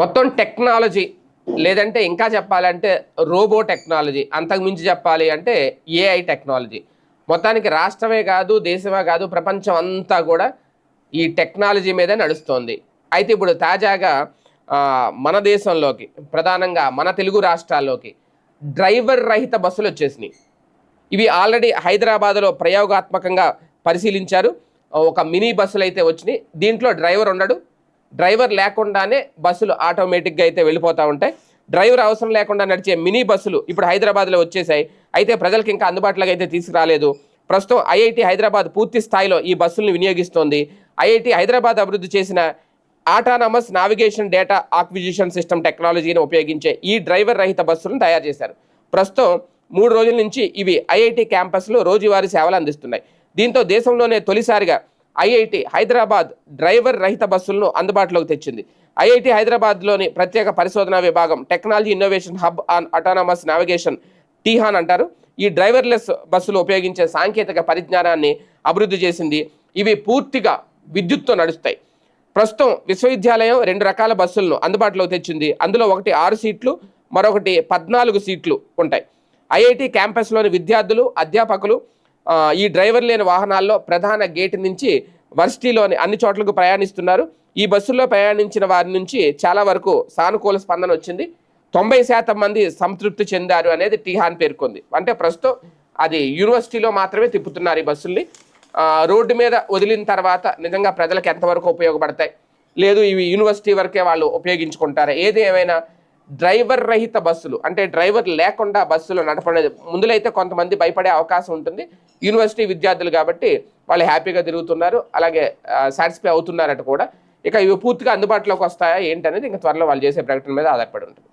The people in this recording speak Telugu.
మొత్తం టెక్నాలజీ లేదంటే ఇంకా చెప్పాలంటే రోబో టెక్నాలజీ అంతకు మించి చెప్పాలి అంటే ఏఐ టెక్నాలజీ. మొత్తానికి రాష్ట్రమే కాదు దేశమే కాదు ప్రపంచం అంతా కూడా ఈ టెక్నాలజీ మీదే నడుస్తోంది. అయితే ఇప్పుడు తాజాగా మన దేశంలోకి ప్రధానంగా మన తెలుగు రాష్ట్రాల్లోకి డ్రైవర్ రహిత బస్సులు వచ్చేసినాయి. ఇవి ఆల్రెడీ హైదరాబాద్లో ప్రయోగాత్మకంగా పరిశీలించారు. ఒక మినీ బస్సులు అయితే వచ్చినాయి. దీంట్లో డ్రైవర్ ఉండడు. డ్రైవర్ లేకుండానే బస్సులు ఆటోమేటిక్గా అయితే వెళ్ళిపోతూ ఉంటాయి. డ్రైవర్ అవసరం లేకుండా నడిచే మినీ బస్సులు ఇప్పుడు హైదరాబాద్లో వచ్చేసాయి. అయితే ప్రజలకు ఇంకా అందుబాటులోకి అయితే తీసుకురాలేదు. ప్రస్తుతం ఐఐటి హైదరాబాద్ పూర్తి స్థాయిలో ఈ బస్సులను వినియోగిస్తోంది. ఐఐటి హైదరాబాద్ అభివృద్ధి చేసిన autonomous navigation data acquisition system టెక్నాలజీని ఉపయోగించే ఈ డ్రైవర్ రహిత బస్సులను తయారు చేశారు. ప్రస్తుతం మూడు రోజుల నుంచి ఇవి ఐఐటి క్యాంపస్లో రోజువారీ సేవలు అందిస్తున్నాయి. దీంతో దేశంలోనే తొలిసారిగా ఐఐటి హైదరాబాద్ డ్రైవర్ రహిత బస్సులను అందుబాటులోకి తెచ్చింది. ఐఐటి హైదరాబాద్లోని ప్రత్యేక పరిశోధనా విభాగం technology innovation hub on autonomous navigation TiHAN అంటారు. ఈ డ్రైవర్లెస్ బస్సులు ఉపయోగించే సాంకేతిక పరిజ్ఞానాన్ని అభివృద్ధి చేసింది. ఇవి పూర్తిగా విద్యుత్తో నడుస్తాయి. ప్రస్తుతం విశ్వవిద్యాలయం రెండు రకాల బస్సులను అందుబాటులోకి తెచ్చింది. అందులో ఒకటి ఆరు సీట్లు మరొకటి పద్నాలుగు సీట్లు ఉంటాయి. ఐఐటి క్యాంపస్లోని విద్యార్థులు అధ్యాపకులు ఈ డ్రైవర్ లేని వాహనాల్లో ప్రధాన గేట్ నుంచి వర్సిటీలోని అన్ని చోట్లకు ప్రయాణిస్తున్నారు. ఈ బస్సుల్లో ప్రయాణించిన వారి నుంచి చాలా వరకు సానుకూల స్పందన వచ్చింది. తొంభై శాతం మంది సంతృప్తి చెందారు అనేది టీహాన్ పేర్కొంది. అంటే ప్రస్తుతం అది యూనివర్సిటీలో మాత్రమే తిప్పుతున్నారు ఈ బస్సుల్ని. రోడ్డు మీద వదిలిన తర్వాత నిజంగా ప్రజలకు ఎంతవరకు ఉపయోగపడతాయి? లేదు ఇవి యూనివర్సిటీ వరకే వాళ్ళు ఉపయోగించుకుంటారా? ఏది ఏమైనా డ్రైవర్ రహిత బస్సులు అంటే డ్రైవర్ లేకుండా బస్సులు నడపడం ముందులైతే కొంతమంది భయపడే అవకాశం ఉంటుంది. యూనివర్సిటీ విద్యార్థులు కాబట్టి వాళ్ళు హ్యాపీగా తిరుగుతున్నారు అలాగే సాటిస్ఫై అవుతున్నారట కూడా. ఇక ఇవి పూర్తిగా అందుబాటులోకి వస్తాయా ఏంటనేది ఇంకా త్వరలో వాళ్ళు చేసే ప్రకటన మీద ఆధారపడి ఉంటుంది.